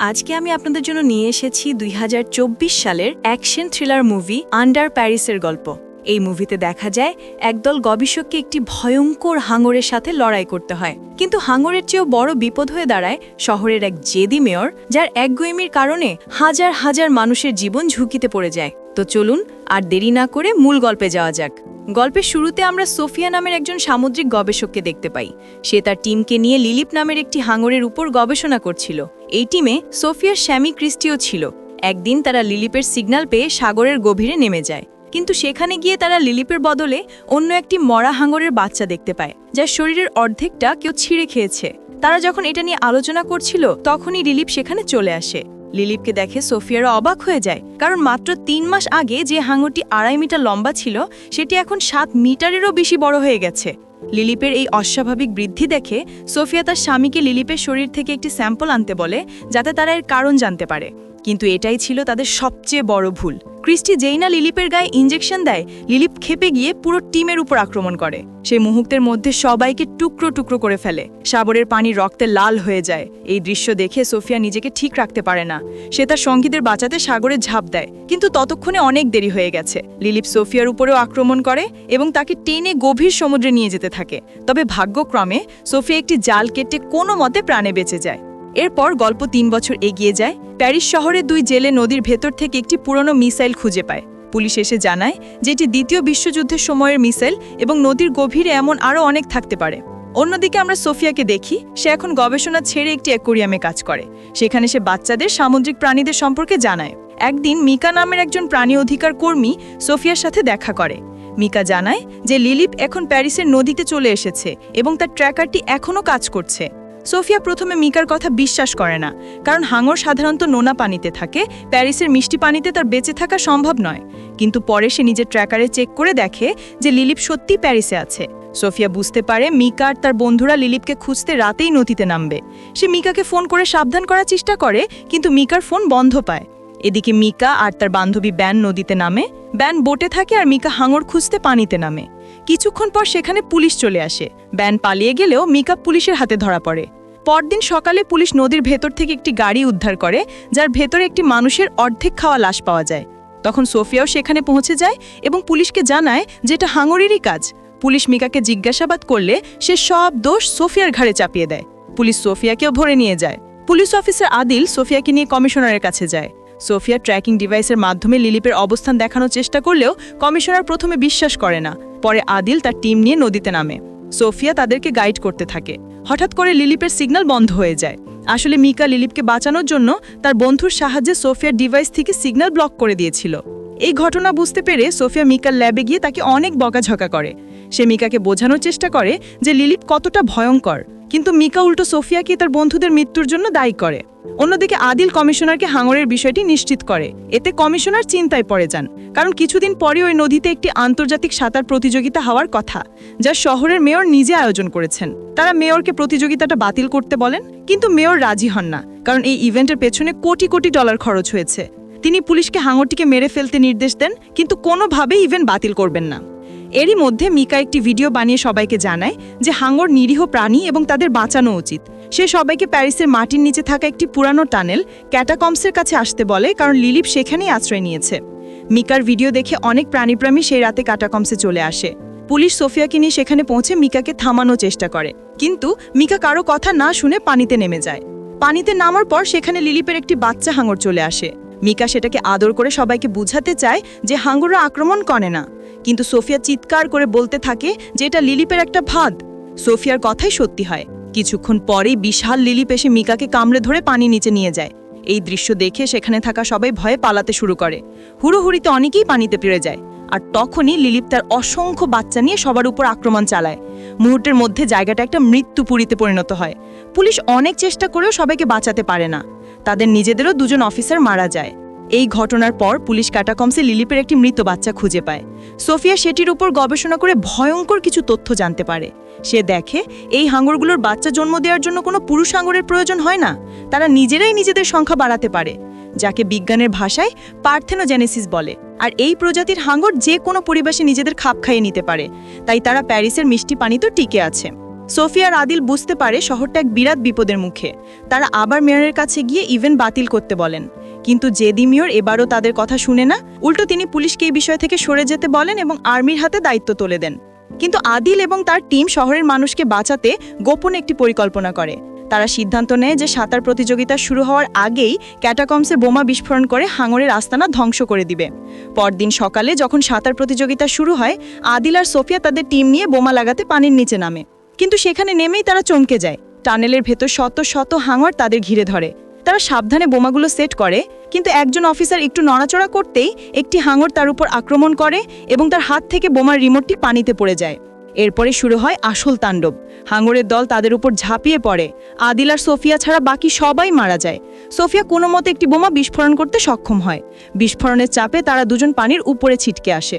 আজকে আমি আপনাদের জন্য নিয়ে এসেছি দুই হাজার চব্বিশ সালের অ্যাকশন থ্রিলার মুভি আন্ডার প্যারিসের গল্প। এই মুভিতে দেখা যায়, একদল গবেষককে একটি ভয়ঙ্কর হাঙরের সাথে লড়াই করতে হয়। কিন্তু হাঙরের চেয়েও বড় বিপদ হয়ে দাঁড়ায় শহরের এক জেদি মেয়র, যার একগুয়েমির কারণে হাজার হাজার মানুষের জীবন ঝুঁকিতে পড়ে যায়। তো চলুন, আর দেরি না করে মূল গল্পে যাওয়া যাক। গল্পের শুরুতে আমরা সোফিয়া নামের একজন সামুদ্রিক গবেষককে দেখতে পাই। সে তার টিমকে নিয়ে লিলিপ নামের একটি হাঙরের উপর গবেষণা করছিল। এই টিমে সোফিয়ার স্যামি ক্রিস্টিও ছিল। একদিন তারা লিলিপের সিগন্যাল পেয়ে সাগরের গভীরে নেমে যায়। কিন্তু সেখানে গিয়ে তারা লিলিপের বদলে অন্য একটি মরা হাঙরের বাচ্চা দেখতে পায় যার শরীরের অর্ধেকটা কেউ ছিঁড়ে খেয়েছে। তারা যখন এটা নিয়ে আলোচনা করছিল, তখনই লিলিপ সেখানে চলে আসে। লিলিপকে দেখে সোফিয়ারা অবাক হয়ে যায়, কারণ মাত্র তিন মাস আগে যে হাঙরটি আড়াই মিটার লম্বা ছিল, সেটি এখন সাত মিটারেরও বেশি বড় হয়ে গেছে। লিলিপের এই অস্বাভাবিক বৃদ্ধি দেখে সোফিয়া তার স্বামীকে লিলিপের শরীর থেকে একটি স্যাম্পল আনতে বলে, যাতে তারা এর কারণ জানতে পারে। কিন্তু এটাই ছিল তাদের সবচেয়ে বড় ভুল। ক্রিস্টি যেই না লিলিপের গায়ে ইঞ্জেকশন দেয়, লিলিপ খেপে গিয়ে পুরো টিমের উপর আক্রমণ করে। সেই মুহূর্তের মধ্যে সবাইকে টুকরো টুকরো করে ফেলে। সাবরের পানি রক্তে লাল হয়ে যায়। এই দৃশ্য দেখে সোফিয়া নিজেকে ঠিক রাখতে পারে না। সে তার সঙ্গীদের বাঁচাতে সাগরে ঝাঁপ দেয়। কিন্তু ততক্ষণে অনেক দেরি হয়ে গেছে। লিলিপ সোফিয়ার উপরেও আক্রমণ করে এবং তাকে টেনে গভীর সমুদ্রে নিয়ে যেতে থাকে। তবে ভাগ্যক্রমে, সোফিয়া একটি জাল কেটে কোনো মতে প্রাণে বেঁচে যায়। এরপর গল্প তিন বছর এগিয়ে যায়। প্যারিস শহরে দুই জেলে নদীর ভেতর থেকে একটি পুরনো মিসাইল খুঁজে পায়। পুলিশ এসে জানায় যে এটি দ্বিতীয় বিশ্বযুদ্ধের সময়ের মিসাইল এবং নদীর গভীরে এমন আরও অনেক থাকতে পারে। অন্যদিকে আমরা সোফিয়াকে দেখি, সে এখন গবেষণা ছেড়ে একটি অ্যাকোরিয়ামে কাজ করে। সেখানে সে বাচ্চাদের সামুদ্রিক প্রাণীদের সম্পর্কে জানায়। একদিন মিকা নামের একজন প্রাণী অধিকার কর্মী সোফিয়ার সাথে দেখা করে। মিকা জানায় যে লিলিপ এখন প্যারিসের নদীতে চলে এসেছে এবং তার ট্র্যাকারটি এখনও কাজ করছে। সোফিয়া প্রথমে মিকার কথা বিশ্বাস করে না, কারণ হাঙর সাধারণত নোনা পানিতে থাকে, প্যারিসের মিষ্টি পানিতে তার বেঁচে থাকা সম্ভব নয়। কিন্তু পরে সে নিজের ট্র্যাকারে চেক করে দেখে যে লিলিপ সত্যি প্যারিসে আছে। সোফিয়া বুঝতে পারে মিকা আর তার বন্ধুরা লিলিপকে খুঁজতে রাতেই নদীতে নামবে। সে মিকাকে ফোন করে সাবধান করার চেষ্টা করে, কিন্তু মিকার ফোন বন্ধ পায়। এদিকে মিকা আর তার বান্ধবী ব্যান নদীতে নামে। ব্যান বোটে থাকে আর মিকা হাঙর খুঁজতে পানিতে নামে। কিছুক্ষণ পর সেখানে পুলিশ চলে আসে। ব্যান পালিয়ে গেলেও মিকা পুলিশের হাতে ধরা পড়ে। পরদিন সকালে পুলিশ নদীর ভেতর থেকে একটি গাড়ি উদ্ধার করে, যার ভেতরে একটি মানুষের অর্ধেক খাওয়া লাশ পাওয়া যায়। তখন সোফিয়াও সেখানে পৌঁছে যায় এবং পুলিশকে জানায় যে এটা হাঙরেরই কাজ। পুলিশ মিকাকে জিজ্ঞাসাবাদ করলে সে সব দোষ সোফিয়ার ঘাড়ে চাপিয়ে দেয়। পুলিশ সোফিয়াকেও ধরে নিয়ে যায়। পুলিশ অফিসার আদিল সোফিয়াকে নিয়ে কমিশনারের কাছে যায়। সোফিয়া ট্র্যাকিং ডিভাইসের মাধ্যমে লিলিপের অবস্থান দেখানোর চেষ্টা করলেও কমিশনার প্রথমে বিশ্বাস করে না। পরে আদিল তার টিম নিয়ে নদীতে নামে। সোফিয়া তাদেরকে গাইড করতে থাকে। হঠাৎ করে লিলিপের সিগন্যাল বন্ধ হয়ে যায়। আসলে মিকা লিলিপকে বাঁচানোর জন্য তার বন্ধুর সাহায্যে সোফিয়ার ডিভাইস থেকে সিগন্যাল ব্লক করে দিয়েছিল। এই ঘটনা বুঝতে পেরে সোফিয়া মিকার ল্যাবে গিয়ে তাকে অনেক বকাঝকা করে। সে মিকাকে বোঝানোর চেষ্টা করে যে লিলিপ কতটা ভয়ঙ্কর। কিন্তু মিকা উল্টো সোফিয়াকে তার বন্ধুদের মৃত্যুর জন্য দায়ী করে। অন্যদিকে আদিল কমিশনারকে হাঙরের বিষয়টি নিশ্চিত করে। এতে কমিশনার চিন্তায় পড়ে যান। কারণ কিছুদিন পরে ওই নদীতে একটি আন্তর্জাতিক সাঁতার প্রতিযোগিতা হওয়ার কথা, যা শহরের মেয়র নিজে আয়োজন করেছেন। তারা মেয়রকে প্রতিযোগিতাটা বাতিল করতে বলেন, কিন্তু মেয়র রাজি হন না, কারণ এই ইভেন্টের পেছনে কোটি কোটি ডলার খরচ হয়েছে। তিনি পুলিশকে হাঙরটিকে মেরে ফেলতে নির্দেশ দেন, কিন্তু কোনোভাবেই ইভেন্ট বাতিল করবেন না। এরই মধ্যে মিকা একটি ভিডিও বানিয়ে সবাইকে জানায় যে হাঙর নিরীহ প্রাণী এবং তাদের বাঁচানো উচিত। সে সবাইকে প্যারিসের মাটির নিচে থাকা একটি পুরানো টানেল ক্যাটাকমসের কাছে আসতে বলে, কারণ লিলিপ সেখানেই আশ্রয় নিয়েছে। মিকার ভিডিও দেখে অনেক প্রাণীপ্রেমী সেই রাতে ক্যাটাকমসে চলে আসে। পুলিশ সোফিয়াকে নিয়ে সেখানে পৌঁছে মিকাকে থামানোর চেষ্টা করে। কিন্তু মিকা কারও কথা না শুনে পানিতে নেমে যায়। পানিতে নামার পর সেখানে লিলিপের একটি বাচ্চা হাঙর চলে আসে। মিকা সেটাকে আদর করে সবাইকে বুঝাতে চায় যে হাঙ্গররা আক্রমণ করে না। কিন্তু সোফিয়া চিৎকার করে বলতে থাকে যে এটা লিলিপের একটা ভাদ সোফিয়ার কথাই সত্যি হয়। কিছুক্ষণ পরেই বিশাল লিলিপ এসে মিকাকে কামড়ে ধরে পানি নিচে নিয়ে যায়। এই দৃশ্য দেখে সেখানে থাকা সবাই ভয়ে পালাতে শুরু করে। হুড়োহুড়িতে অনেকেই পানিতে পেরে যায়। আর তখনই লিলিপ তার অসংখ্য বাচ্চা নিয়ে সবার উপর আক্রমণ চালায়। মুহূর্তের মধ্যে জায়গাটা একটা মৃত্যুপুরীতে পরিণত হয়। পুলিশ অনেক চেষ্টা করেও সবাইকে বাঁচাতে পারে না। তাদের নিজেদেরও দুজন অফিসার মারা যায়। এই ঘটনার পর পুলিশ কাটাকমসে লিলিপের একটি মৃত বাচ্চা খুঁজে পায়। সোফিয়া সেটির উপর গবেষণা করে ভয়ঙ্কর কিছু তথ্য জানতে পারে। সে দেখে, এই হাঙরগুলোর বাচ্চা জন্ম দেওয়ার জন্য কোনো পুরুষ হাঙরের প্রয়োজন হয় না। তারা নিজেরাই নিজেদের সংখ্যা বাড়াতে পারে, যাকে বিজ্ঞানের ভাষায় পার্থেনোজেনেসিস বলে। আর এই প্রজাতির হাঙর যে কোনো পরিবেশে নিজেদের খাপ খাইয়ে নিতে পারে। তাই তারা প্যারিসের মিষ্টি পানিতেও টিকে আছে। সোফিয়া আর আদিল বুঝতে পারে শহরটা এক বিরাট বিপদের মুখে। তারা আবার মেয়রের কাছে গিয়ে ইভেন্ট বাতিল করতে বলেন। কিন্তু জেদি মেয়র এবারও তাদের কথা শুনে না। উল্টো তিনি পুলিশকে এই বিষয় থেকে সরে যেতে বলেন এবং আর্মির হাতে দায়িত্ব তুলে দেন। কিন্তু আদিল এবং তার টিম শহরের মানুষকে বাঁচাতে গোপন একটি পরিকল্পনা করে। তারা সিদ্ধান্ত নেয় যে সাঁতার প্রতিযোগিতা শুরু হওয়ার আগেই ক্যাটাকমসে বোমা বিস্ফোরণ করে হাঙরের আস্তানা ধ্বংস করে দিবে। পরদিন সকালে যখন সাঁতার প্রতিযোগিতা শুরু হয়, আদিল আর সোফিয়া তাদের টিম নিয়ে বোমা লাগাতে পানির নিচে নামে। কিন্তু সেখানে নেমেই তারা চমকে যায়। টানেলের ভেতর শত শত হাঙর তাদের ঘিরে ধরে। তারা সাবধানে বোমাগুলো সেট করে, কিন্তু একজন অফিসার একটু নড়াচড়া করতেই একটি হাঙর তার উপর আক্রমণ করে এবং তার হাত থেকে বোমার রিমোটটি পানিতে পড়ে যায়। এরপরে শুরু হয় আসল তাণ্ডব। হাঙরের দল তাদের উপর ঝাঁপিয়ে পড়ে। আদিল আর সোফিয়া ছাড়া বাকি সবাই মারা যায়। সোফিয়া কোনো মতে একটি বোমা বিস্ফোরণ করতে সক্ষম হয়। বিস্ফোরণের চাপে তারা দুজন পানির উপরে ছিটকে আসে।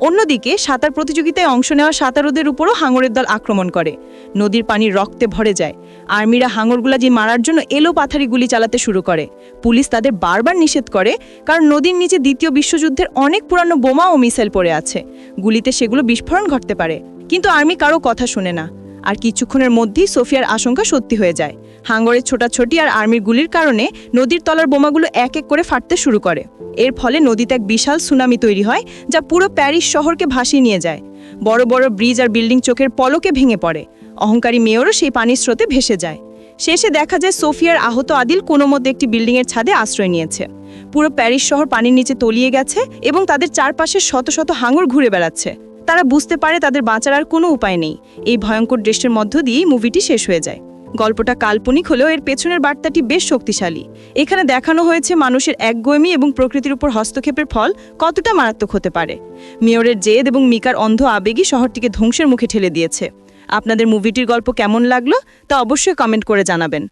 অন্যদিকে সাঁতার প্রতিযোগিতায় অংশ নেওয়া সাঁতারুদের উপরও হাঙরের দল আক্রমণ করে। নদীর পানি রক্তে ভরে যায়। আর্মিরা হাঙরগুলা যে মারার জন্য এলো পাথারি গুলি চালাতে শুরু করে। পুলিশ তাদের বারবার নিষেধ করে, কারণ নদীর নিচে দ্বিতীয় বিশ্বযুদ্ধের অনেক পুরানো বোমা ও মিসাইল পড়ে আছে। গুলিতে সেগুলো বিস্ফোরণ ঘটতে পারে। কিন্তু আর্মি কারও কথা শুনে না। আর কিছুক্ষণের মধ্যেই সোফিয়ার আশঙ্কা সত্যি হয়ে যায়। হাঙ্গরের ছোটাছুটি আর আর্মির গুলির কারণে নদীর তলার বোমাগুলো এক এক করে ফাটতে শুরু করে। এর ফলে নদীতে এক বিশাল সুনামি তৈরি হয়, যা পুরো প্যারিস শহরকে ভাসিয়ে নিয়ে যায়। বড় বড় ব্রিজ আর বিল্ডিং চোখের পলকে ভেঙে পড়ে। অহংকারী মেয়রও সেই পানির স্রোতে ভেসে যায়। শেষে দেখা যায় সোফিয়ার আহত আদিল কোনো মধ্যে একটি বিল্ডিংয়ের ছাদে আশ্রয় নিয়েছে। পুরো প্যারিস শহর পানির নিচে তলিয়ে গেছে এবং তাদের চারপাশে শত শত হাঙর ঘুরে বেড়াচ্ছে। তারা বুঝতে পারে তাদের বাঁচার আর কোনো উপায় নেই। এই ভয়ঙ্কর দৃশ্যের মধ্য দিয়েই মুভিটি শেষ হয়ে যায়। গল্পটা কাল্পনিক হলেও এর পেছনের বার্তাটি বেশ শক্তিশালী। এখানে দেখানো হয়েছে মানুষের একগোয়েমি এবং প্রকৃতির উপর হস্তক্ষেপের ফল কতটা মারাত্মক হতে পারে। মেয়রের জেদ এবং মিকার অন্ধ আবেগই শহরটিকে ধ্বংসের মুখে ঠেলে দিয়েছে। আপনাদের মুভিটির গল্প কেমন লাগল তা অবশ্যই কমেন্ট করে জানাবেন।